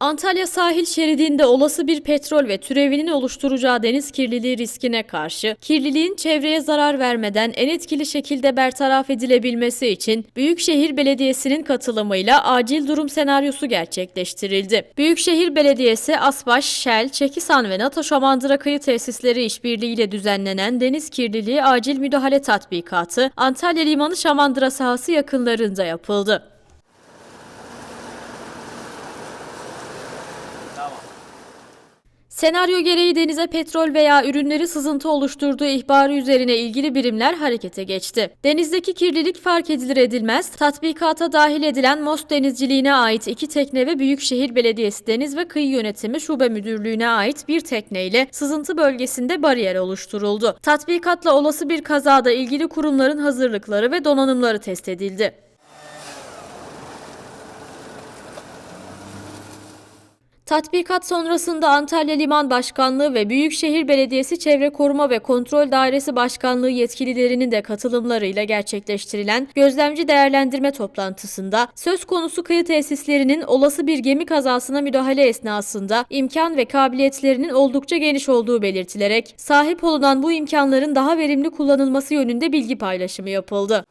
Antalya sahil şeridinde olası bir petrol ve türevinin oluşturacağı deniz kirliliği riskine karşı kirliliğin çevreye zarar vermeden en etkili şekilde bertaraf edilebilmesi için Büyükşehir Belediyesi'nin katılımıyla acil durum senaryosu gerçekleştirildi. Büyükşehir Belediyesi Asbaş, Shell, Çekisan ve NATO Şamandıra Kıyı Tesisleri işbirliğiyle düzenlenen deniz kirliliği acil müdahale tatbikatı Antalya Limanı Şamandıra sahası yakınlarında yapıldı. Senaryo gereği denize petrol veya ürünleri sızıntı oluşturduğu ihbarı üzerine ilgili birimler harekete geçti. Denizdeki kirlilik fark edilir edilmez, tatbikata dahil edilen MOS denizciliğine ait iki tekne ve Büyükşehir Belediyesi Deniz ve Kıyı Yönetimi Şube Müdürlüğü'ne ait bir tekneyle sızıntı bölgesinde bariyer oluşturuldu. Tatbikatla olası bir kazada ilgili kurumların hazırlıkları ve donanımları test edildi. Tatbikat sonrasında Antalya Liman Başkanlığı ve Büyükşehir Belediyesi Çevre Koruma ve Kontrol Dairesi Başkanlığı yetkililerinin de katılımlarıyla gerçekleştirilen gözlemci değerlendirme toplantısında söz konusu kıyı tesislerinin olası bir gemi kazasına müdahale esnasında imkan ve kabiliyetlerinin oldukça geniş olduğu belirtilerek sahip olunan bu imkanların daha verimli kullanılması yönünde bilgi paylaşımı yapıldı.